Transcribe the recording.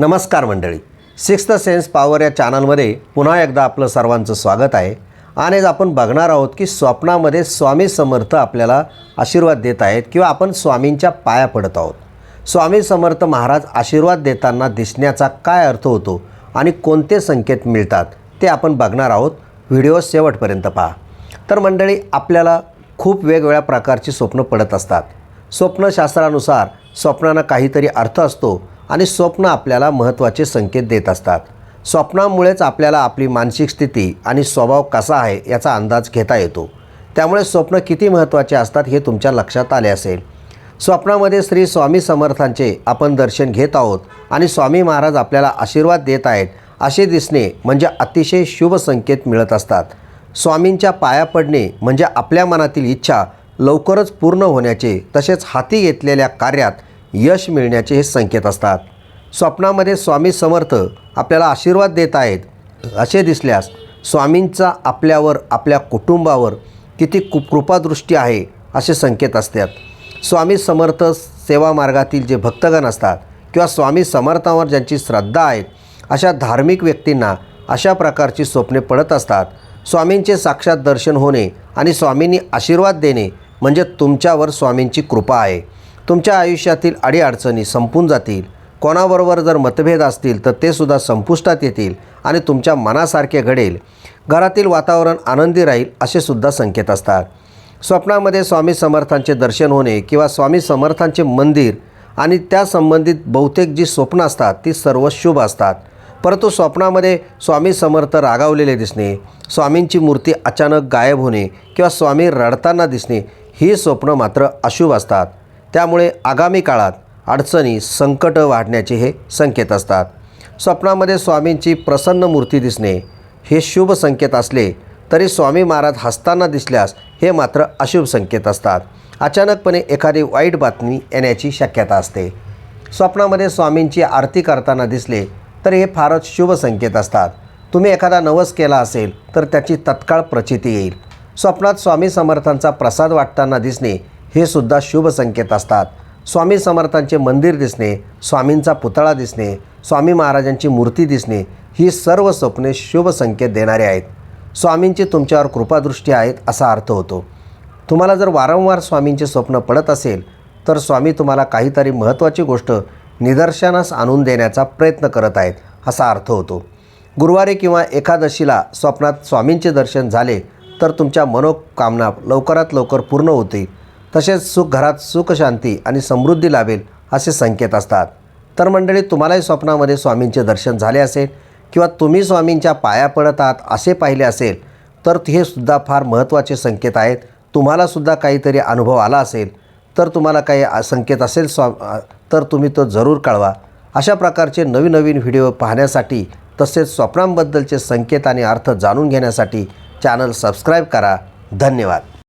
नमस्कार मंडळी. Sixth sense power या चॅनलमध्ये पुन्हा एकदा आपलं सर्वांचं स्वागत आहे. आणि आपण बघणार आहोत की स्वप्नामध्ये स्वामी समर्थ आपल्याला आशीर्वाद देत आहेत किंवा आपण स्वामींच्या पाया पडत आहोत. स्वामी समर्थ महाराज आशीर्वाद देताना दिसण्याचा काय अर्थ होतो आणि कोणते संकेत मिळतात ते आपण बघणार आहोत. व्हिडिओ शेवटपर्यंत पहा. तर मंडळी आपल्याला खूप वेगवेगळ्या प्रकारची स्वप्न पडत असतात. स्वप्नशास्त्रानुसार स्वप्नांना काहीतरी अर्थ असतो. आणि स्वप्न आपल्याला महत्त्वाचे संकेत देत असतात. स्वप्नामुळेच आपल्याला आपली मानसिक स्थिती आणि स्वभाव कसा आहे याचा अंदाज घेता येतो. त्यामुळे स्वप्न किती महत्त्वाचे असतात हे तुमच्या लक्षात आले असेल. स्वप्नामध्ये श्री स्वामी समर्थांचे आपण दर्शन घेत आहोत आणि स्वामी महाराज आपल्याला आशीर्वाद देत आहेत असे दिसणे म्हणजे अतिशय शुभ संकेत मिळत असतात. स्वामींच्या पाया पडणे म्हणजे आपल्या मनातील इच्छा लवकरच पूर्ण होण्याचे तसेच हाती घेतलेल्या कार्यात यश मिळण्याचे हे संकेत असतात. स्वप्नामध्ये स्वामी समर्थ आपल्याला आशीर्वाद देत आहेत असे दिसल्यास स्वामींचा आपल्यावर आपल्या कुटुंबावर किती कु कृपादृष्टी आहे असे संकेत असतात. स्वामी समर्थ सेवा मार्गातील जे भक्तगण असतात किंवा स्वामी समर्थांवर ज्यांची श्रद्धा आहे अशा धार्मिक व्यक्तींना अशा प्रकारची स्वप्ने पडत असतात. स्वामींचे साक्षात दर्शन होणे आणि स्वामींनी आशीर्वाद देणे म्हणजे तुमच्यावर स्वामींची कृपा आहे. तुमच्या आयुष्यातील अडीअडचणी संपून जातील. कोणाबरोबर जर मतभेद असतील तर ते सुद्धा संपुष्टात येतील आणि तुमच्या मनासारखे घडेल. घरातील वातावरण आनंदी राहील असे सुद्धा संकेत असतात. स्वप्नामध्ये स्वामी समर्थांचे दर्शन होणे किंवा स्वामी समर्थांचे मंदिर आणि त्या संबंधित बहुतेक जी स्वप्न असतात ती सर्व शुभ असतात. परंतु स्वप्नामध्ये स्वामी समर्थ रागावलेले दिसणे स्वामींची मूर्ती अचानक गायब होणे किंवा स्वामी रडताना दिसणे ही स्वप्न मात्र अशुभ असतात. त्यामुळे आगामी काळात अडचणी संकटं वाढण्याचे हे संकेत असतात. स्वप्नामध्ये स्वामींची प्रसन्न मूर्ती दिसणे हे शुभ संकेत असले तरी स्वामी महाराज हसताना दिसल्यास हे मात्र अशुभ संकेत असतात. अचानकपणे एखादी वाईट बातमी येण्याची शक्यता असते. स्वप्नामध्ये स्वामींची आरती करताना दिसले तर हे फारच शुभ संकेत असतात. तुम्ही एखादा नवस केला असेल तर त्याची तत्काळ प्रचिती येईल. स्वप्नात स्वामी समर्थांचा प्रसाद वाटताना दिसणे हे सुद्धा शुभ संकेत असतात. स्वामी समर्थांचे मंदिर दिसणे स्वामींचा पुतळा दिसणे स्वामी महाराजांची मूर्ती दिसणे ही सर्व स्वप्ने शुभ संकेत देणारे आहेत. स्वामींची तुमच्यावर कृपादृष्टी आहेत असा अर्थ होतो. तुम्हाला जर वारंवार स्वामींचे स्वप्न पडत असेल तर स्वामी तुम्हाला काहीतरी महत्त्वाची गोष्ट निदर्शनास आणून देण्याचा प्रयत्न करत आहेत असा अर्थ होतो. गुरुवारी किंवा एकादशीला स्वप्नात स्वामींचे दर्शन झाले तर तुमच्या मनोकामना लवकरात लवकर पूर्ण होतील. तसेच सुख घरात सुख शांती आणि समृद्धी लाभेल असे संकेत असतात. तर मंडळी तुम्हालाही स्वप्नामध्ये स्वामींचे दर्शन झाले असेल किंवा तुम्ही स्वामींच्या पाया पडत आहात असे पाहिले असेल तर हे सुद्धा फार महत्त्वाचे संकेत आहेत. तुम्हालासुद्धा काहीतरी अनुभव आला असेल तर तुम्हाला काही संकेत असेल स्वा तर तुम्ही तो जरूर कळवा. अशा प्रकारचे नवीन नवीन व्हिडिओ पाहण्यासाठी तसेच स्वप्नांबद्दलचे संकेत आणि अर्थ जाणून घेण्यासाठी चॅनल सबस्क्राईब करा. धन्यवाद.